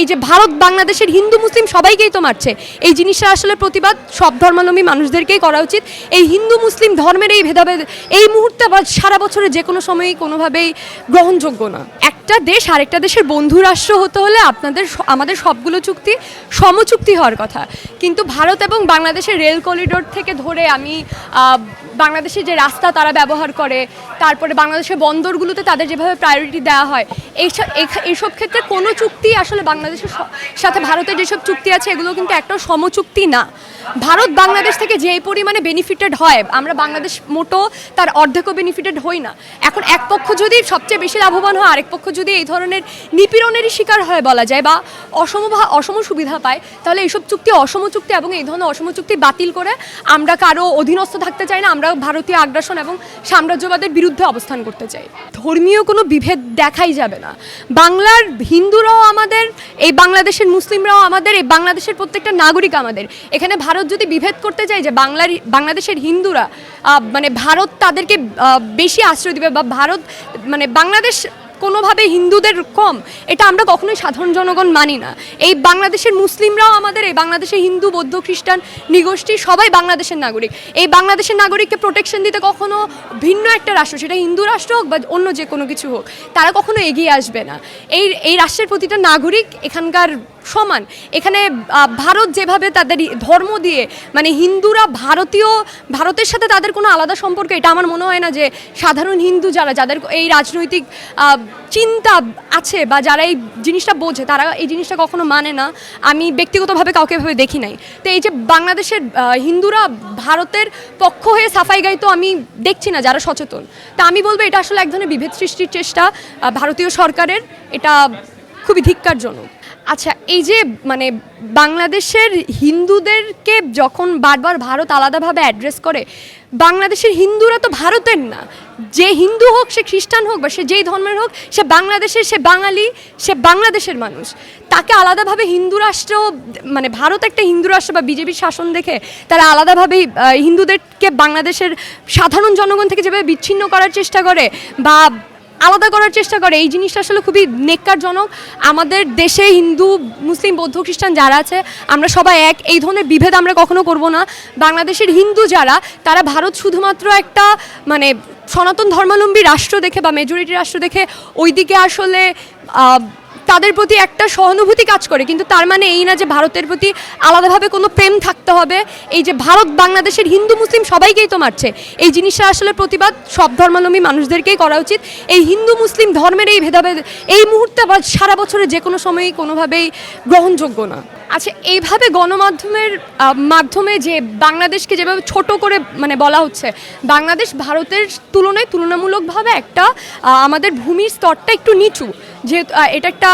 এই যে ভারত বাংলাদেশের হিন্দু মুসলিম সবাইকেই তো মারছে। এই জিনিসটা আসলে প্রতিবাদ সব ধর্মাবলম্বী মানুষদেরকেই করা উচিত। এই হিন্দু মুসলিম ধর্মের এই ভেদাভেদ এই মুহূর্তে বা সারা বছরে যে কোনো সময়ই কোনোভাবেই গ্রহণযোগ্য না। একটা দেশ আরেকটা দেশের বন্ধু রাষ্ট্র হতে হলে আপনাদের আমাদের সবগুলো চুক্তি সমচুক্তি হওয়ার কথা। কিন্তু ভারত এবং বাংলাদেশের রেল করিডোর থেকে ধরে আমি আহ, বাংলাদেশের যে রাস্তা তারা ব্যবহার করে তারপরে বাংলাদেশের বন্দরগুলোতে তাদের যেভাবে প্রায়োরিটি দেওয়া হয় এইসব এইসব ক্ষেত্রে কোনো চুক্তি আসলে বাংলাদেশের সাথে ভারতের যেসব চুক্তি আছে, এগুলো কিন্তু একটা সমচুক্তি না। ভারত বাংলাদেশ থেকে যে পরিমাণে বেনিফিটেড হয়, আমরা বাংলাদেশ মোটো তার অর্ধেকও বেনিফিটেড হই না। এখন এক পক্ষ যদি সবচেয়ে বেশি লাভবান হয়, আরেক পক্ষ যদি এই ধরনের নিপীড়নেরই শিকার হয় বলা যায়, বা অসম অসম সুবিধা পায়, তাহলে এইসব চুক্তি অসম চুক্তি এবং এই ধরনের অসম চুক্তি বাতিল করে আমরা কারও অধীনস্থ থাকতে চাই না, আমরা ভারতীয় আগ্রাসন এবং সাম্রাজ্যবাদের বিরুদ্ধে অবস্থান করতে চাই। ধর্মীয় কোনো বিভেদ দেখাই যাবে না। বাংলার হিন্দুরাও আমাদের এই বাংলাদেশের মুসলিমরাও আমাদের, এই বাংলাদেশের প্রত্যেকটা নাগরিক আমাদের। এখানে ভারত যদি বিভেদ করতে চায় যে বাংলার, বাংলাদেশের হিন্দুরা মানে ভারত তাদেরকে বেশি আশ্রয় দিবে বা ভারত মানে বাংলাদেশ কোনোভাবে হিন্দুদের কম, এটা আমরা কখনোই সাধারণ জনগণ মানি না। এই বাংলাদেশের মুসলিমরাও আমাদের, এই বাংলাদেশের হিন্দু, বৌদ্ধ, খ্রিস্টান, নিগোষ্ঠী, সবাই বাংলাদেশের নাগরিক। এই বাংলাদেশের নাগরিককে প্রোটেকশন দিতে কখনো ভিন্ন একটা রাষ্ট্র, সেটা হিন্দু রাষ্ট্র হোক বা অন্য যে কোনো কিছু হোক, তারা কখনো এগিয়ে আসবে না। এই এই রাষ্ট্রের প্রতিটা নাগরিক এখানকার সমান। এখানে ভারত যেভাবে তাদের ধর্ম দিয়ে মানে হিন্দুরা ভারতীয়, ভারতের সাথে তাদের কোনো আলাদা সম্পর্ক, এটা আমার মনে হয় না যে সাধারণ হিন্দু যারা, যাদের এই রাজনৈতিক চিন্তা আছে বা যারা এই জিনিসটা বোঝে, তারা এই জিনিসটা কখনো মানে না। আমি ব্যক্তিগতভাবে কাউকে ভাবে দেখি নাই। তো এই যে বাংলাদেশের হিন্দুরা ভারতের পক্ষ হয়ে সাফাই গাইতো আমি দেখছি না, যারা সচেতন। তা আমি বলব, এটা আসলে এক ধরনের বিভেদ সৃষ্টির চেষ্টা ভারতীয় সরকারের। এটা খুবই ধিক্কারজনক। আচ্ছা এই যে মানে বাংলাদেশের হিন্দুদেরকে যখন বারবার ভারত আলাদাভাবে অ্যাড্রেস করে, বাংলাদেশের হিন্দুরা তো ভারতের না। যে হিন্দু হোক, সে খ্রিস্টান হোক, বা সে যেই ধর্মের হোক, সে বাংলাদেশের, সে বাঙালি, সে বাংলাদেশের মানুষ। তাকে আলাদাভাবে হিন্দু রাষ্ট্র মানে ভারত একটা হিন্দু রাষ্ট্র বা বিজেপির শাসন দেখে, তারা আলাদাভাবেই হিন্দুদেরকে বাংলাদেশের সাধারণ জনগণ থেকে যেভাবে বিচ্ছিন্ন করার চেষ্টা করে, বা আলাদা করার চেষ্টা করে। এই জিনিসটা আসলে খুবই নেককারজনক। আমাদের দেশে হিন্দু মুসলিম বৌদ্ধ খ্রিস্টান যারা আছে আমরা সবাই এক। এই ধরনের বিভেদ আমরা কখনো করব না। বাংলাদেশের হিন্দু যারা তারা ভারত শুধুমাত্র একটা মানে সনাতন ধর্মাবলম্বী রাষ্ট্র দেখে বা মেজরিটি রাষ্ট্র দেখে ওইদিকে আসলে আহ, তাদের প্রতি একটা সহানুভূতি কাজ করে, কিন্তু তার মানে এই না যে ভারতের প্রতি আলাদাভাবে কোনো প্রেম থাকতে হবে, এই যে ভারত বাংলাদেশের হিন্দু মুসলিম সবাইকেই তো মারছে, এই জিনিসটা আসলে প্রতিবাদ সব ধর্মাবলম্বী মানুষদেরকেই করা উচিত। এই হিন্দু মুসলিম ধর্মের এই ভেদাভেদ, এই মুহূর্তে বা সারা বছরে যে কোনো সময়ই কোনোভাবেই গ্রহণযোগ্য না। আচ্ছা এইভাবে গণমাধ্যমের মাধ্যমে যে বাংলাদেশকে যেভাবে ছোট করে মানে বলা হচ্ছে, বাংলাদেশ ভারতের তুলনায় তুলনামূলকভাবে একটা আমাদের ভূমির স্তরটা একটু নিচু। যেহেতু এটা একটা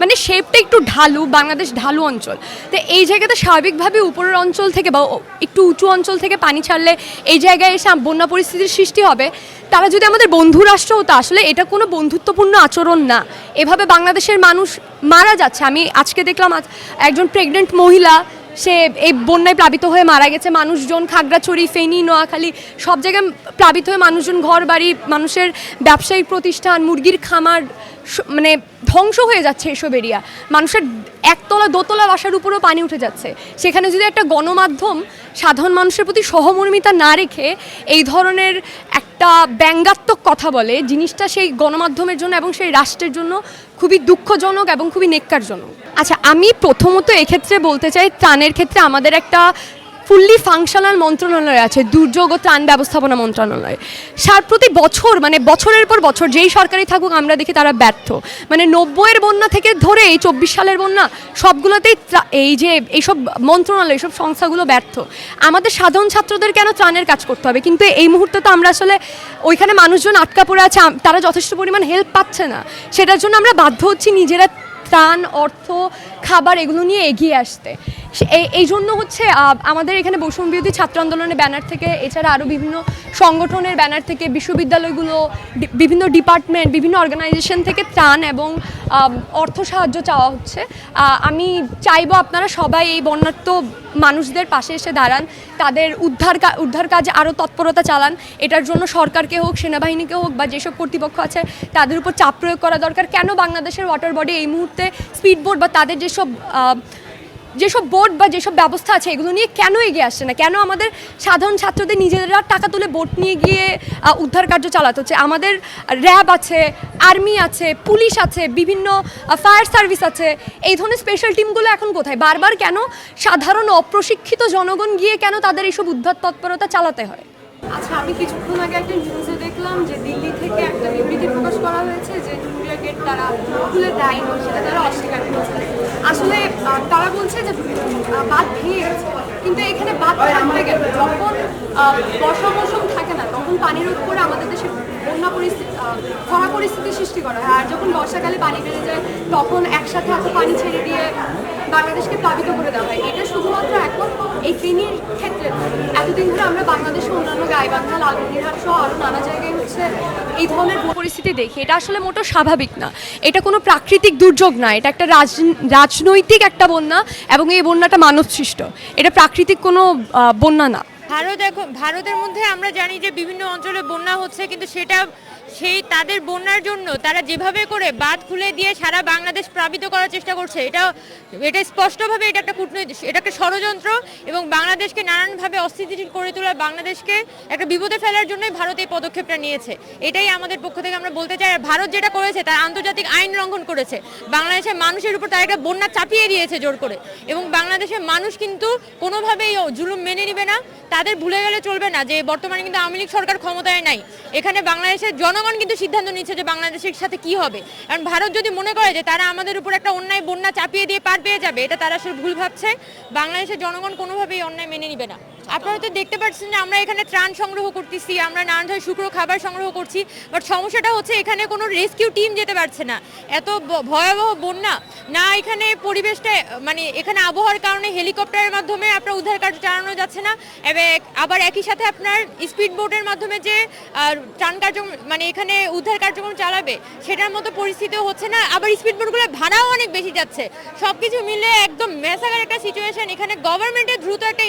মানে শেপটা একটু ঢালু, বাংলাদেশ ঢালু অঞ্চল। তো এই জায়গাতে স্বাভাবিকভাবে উপরের অঞ্চল থেকে বা একটু উঁচু অঞ্চল থেকে পানি ছাড়লে এই জায়গায় এসে বন্যা পরিস্থিতির সৃষ্টি হবে। তারা যদি আমাদের বন্ধু রাষ্ট্র হতো, আসলে এটা কোনো বন্ধুত্বপূর্ণ আচরণ না। এভাবে বাংলাদেশের মানুষ মারা যাচ্ছে। আমি আজকে দেখলাম একজন প্রেগনেন্ট মহিলা, সে এই বন্যায় প্লাবিত হয়ে মারা গেছে। মানুষজন খাগড়াছড়ি, ফেনী, নোয়াখালী, সব জায়গায় প্লাবিত হয়ে মানুষজন ঘর বাড়ি মানুষের ব্যবসায়িক প্রতিষ্ঠান, মুরগির খামার মানে ধ্বংস হয়ে যাচ্ছে এসব এরিয়া মানুষের একতলা, দোতলা বাসার উপরেও পানি উঠে যাচ্ছে। সেখানে যদি একটা গণমাধ্যম সাধারণ মানুষের প্রতি সহমর্মিতা না রেখে এই ধরনের একটা ব্যঙ্গাত্মক কথা বলে, জিনিসটা সেই গণমাধ্যমের জন্য এবং সেই রাষ্ট্রের জন্য খুবই দুঃখজনক এবং খুবই নেককারজনক। আচ্ছা আমি প্রথমত এক্ষেত্রে বলতে চাই, ত্রাণের ক্ষেত্রে আমাদের একটা ফুললি ফাংশনাল মন্ত্রণালয় আছে, দুর্যোগ ও ত্রাণ ব্যবস্থাপনা মন্ত্রণালয়। সার প্রতি বছর মানে বছরের পর বছর যেই সরকারি থাকুক, আমরা দেখি তারা ব্যর্থ। মানে নব্বইয়ের বন্যা থেকে ধরে এই চব্বিশ সালের বন্যা, সবগুলোতেই এই যে এইসব মন্ত্রণালয়, এইসব সংস্থাগুলো ব্যর্থ। আমাদের সাধারণ ছাত্রদের কেন ত্রাণের কাজ করতে হবে? কিন্তু এই মুহূর্তে তো আমরা আসলে ওইখানে মানুষজন আটকা পড়ে আছে তারা যথেষ্ট পরিমাণ হেল্প পাচ্ছে না। সেটার জন্য আমরা বাধ্য হচ্ছি নিজেরা ত্রাণ, অর্থ, খাবার এগুলো নিয়ে এগিয়ে আসতে। এই- জন্য হচ্ছে আমাদের এখানে বৈষম্য বিরোধী ছাত্র আন্দোলনের ব্যানার থেকে, এছাড়া আরও বিভিন্ন সংগঠনের ব্যানার থেকে, বিশ্ববিদ্যালয়গুলো বিভিন্ন ডিপার্টমেন্ট, বিভিন্ন অর্গানাইজেশন থেকে ত্রাণ এবং অর্থ সাহায্য চাওয়া হচ্ছে। আমি চাইব আপনারা সবাই এই বন্যার্থ মানুষদের পাশে এসে দাঁড়ান, তাদের উদ্ধার উদ্ধার কাজে আরও তৎপরতা চালান। এটার জন্য সরকারকে হোক, সেনাবাহিনীকে হোক, বা যেসব কর্তৃপক্ষ আছে, তাদের উপর চাপ প্রয়োগ করা দরকার। কেন বাংলাদেশের ওয়াটার বডি এই মুহূর্তে স্পিড বোট বা তাদের যেসব যেসব বোর্ড বা যেসব ব্যবস্থা আছে, এগুলো নিয়ে কেন এগিয়ে আসছে না? কেন আমাদের সাধারণ ছাত্রদের নিজেরা টাকা তুলে বোট নিয়ে গিয়ে উদ্ধার কার্য চালাতে হচ্ছে? আমাদের র্যাব আছে, আর্মি আছে, পুলিশ আছে, বিভিন্ন ফায়ার সার্ভিস আছে। এই ধরনের স্পেশাল টিমগুলো এখন কোথায়? বারবার কেন সাধারণ অপ্রশিক্ষিত জনগণ গিয়ে কেন তাদের এইসব উদ্ধার তৎপরতা চালাতে হয়? আচ্ছা আমি কিছুক্ষণ আগে একটা নিউজে দেখলাম যে দিল্লি থেকে একটা প্রকাশ করা হয়েছে যে ইন্ডিয়া গেট তারা খুলে দেয়নি, সেটা তারা অস্বীকার করেছে। আসলে তারা বলছে যে বাদ ভেঙে গেছে কিন্তু এখানে বাদ থাকবে কেন? যখন বর্ষা মৌসুম থাকে না, তখন পানির উপরে আমাদের দেশে বন্যা পরিস্থিতি খরা পরিস্থিতি সৃষ্টি করা হয়। আর যখন বর্ষাকালে পানি বেড়ে যায়, তখন একসাথে এত পানি ছেড়ে দিয়ে বাংলাদেশকে প্লাবিত করে দেওয়া হয়। এটা শুধুমাত্র এখন এই ফেনীর ক্ষেত্রে এতদিন ধরে আমরা বাংলাদেশের অন্যান্য গাইবান্ধা, লালমনিরহাট সহ আরও নানা জায়গায় হচ্ছে এই ধরনের পরিস্থিতি দেখি। এটা আসলে মোটো স্বাভাবিক না। এটা কোনো প্রাকৃতিক দুর্যোগ না। এটা একটা রাজ- রাজনৈতিক একটা বন্যা এবং এই বন্যাটা মানব সৃষ্ট এটা প্রাকৃতিক কোনো বন্যা না। ভারত এখন, ভারতের মধ্যে আমরা জানি যে বিভিন্ন অঞ্চলে বন্যা হচ্ছে, কিন্তু সেটা সেই তাদের বন্যার জন্য তারা যেভাবে করে বাঁধ খুলে দিয়ে সারা বাংলাদেশ প্লাবিত করার চেষ্টা করছে, এটা এটা স্পষ্টভাবে এটা একটা কূটনৈতিক, এটা একটা ষড়যন্ত্র এবং বাংলাদেশকে নানানভাবে অস্থিতিশীল করে তোলা বাংলাদেশকে একটা বিপদে ফেলার জন্যই ভারত এই পদক্ষেপটা নিয়েছে। এটাই আমাদের পক্ষ থেকে আমরা বলতে চাই ভারত যেটা করেছে তার আন্তর্জাতিক আইন লঙ্ঘন করেছে। বাংলাদেশের মানুষের উপর তার একটা বন্যা চাপিয়ে দিয়েছে জোর করে এবং বাংলাদেশের মানুষ কিন্তু কোনোভাবেই জুলুম মেনে নিবে না, তাদের ভুলে গেলে চলবে না, যে বর্তমানে কিন্তু আওয়ামী লীগ সরকার ক্ষমতায় নাই। এখানে বাংলাদেশের জনগণ কিন্তু সিদ্ধান্ত নিচ্ছে যে বাংলাদেশের সাথে কি হবে। কারণ ভারত যদি মনে করে যে তারা আমাদের উপর একটা অন্যায় বন্যা চাপিয়ে দিয়ে পার পেয়ে যাবে, এটা তারা আসলে ভুল ভাবছে। বাংলাদেশের জনগণ কোনোভাবেই অন্যায় মেনে নিবে না। আপনারা তো দেখতে পাচ্ছেন যে আমরা এখানে ত্রাণ সংগ্রহ করতেছি, আমরা নানান ধরনের শুকনো খাবার সংগ্রহ করছি বাট সমস্যাটা হচ্ছে এখানে কোনো রেস্কিউ টিম যেতে পারছে না। এত ভয়াবহ বন্যা। না, এখানে পরিবেশটা মানে এখানে আবহাওয়ার কারণে হেলিকপ্টারের মাধ্যমে আপনার উদ্ধার কার্য চালানো যাচ্ছে না আবার একই সাথে আপনার স্পিড বোটের মাধ্যমে যে ত্রাণ কার্য মানে এখানে উদ্ধার কার্যক্রম চালাবে, সেটার মতো পরিস্থিতিও হচ্ছে না, আবার স্পিড বোটগুলো ভাড়াও অনেক বেশি যাচ্ছে। সব কিছু মিলে একদম মেসাগার একটা সিচুয়েশন এখানে গভর্নমেন্টের দ্রুত একটা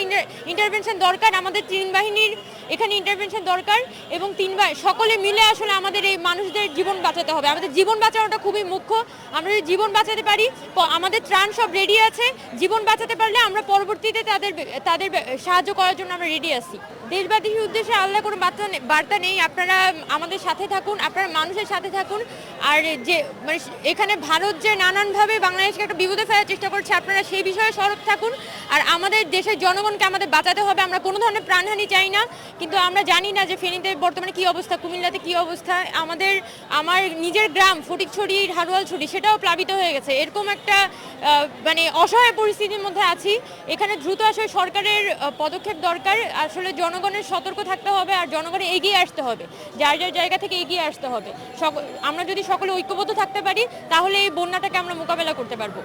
ইন্টারভেনশন দরকার, আমাদের তিন বাহিনীর এখানে ইন্টারভেনশন দরকার এবং তিন বা- সকলে মিলে আসলে আমাদের এই মানুষদের জীবন বাঁচাতে হবে। আমাদের জীবন বাঁচানোটা খুবই মুখ্য। আমরা যদি জীবন বাঁচাতে পারি আমাদের ত্রাণ সব রেডি আছে। জীবন বাঁচাতে পারলে আমরা পরবর্তীতে তাদের তাদের সাহায্য করার জন্য আমরা রেডি আছি। দেশবাদীর উদ্দেশ্যে আল্লাহ কোনো বার্তা বার্তা নেই। আপনারা আমাদের সাথে থাকুন, আপনারা মানুষের সাথে থাকুন। আর যে মানে এখানে ভারত যে নানানভাবে বাংলাদেশকে একটা বিপদে ফেলার চেষ্টা করছে, আপনারা সেই বিষয়ে সরব থাকুন। আর আমাদের দেশের জনগণকে আমাদের বাঁচাতে হবে। আমরা কোনো ধরনের প্রাণহানি চাই না। কিন্তু আমরা জানি না যে ফেনীতে বর্তমানে কি অবস্থা, কুমিল্লাতে কি অবস্থা। আমাদের, আমার নিজের গ্রাম, ফটিকছড়ি, হারোয়ালছড়ি, সেটাও প্লাবিত হয়ে গেছে। এরকম একটা মানে অসহায় পরিস্থিতির মধ্যে আছি। এখানে দ্রুত আসলে সরকারের পদক্ষেপ দরকার। আসলে জনগণের সতর্ক থাকতে হবে আর জনগণের এগিয়ে আসতে হবে। যার যার জায়গা থেকে এগিয়ে আসতে হবে। আমরা যদি সকলে ঐক্যবদ্ধ থাকতে পারি, তাহলে এই বন্যাটাকে আমরা মোকাবেলা করতে পারব।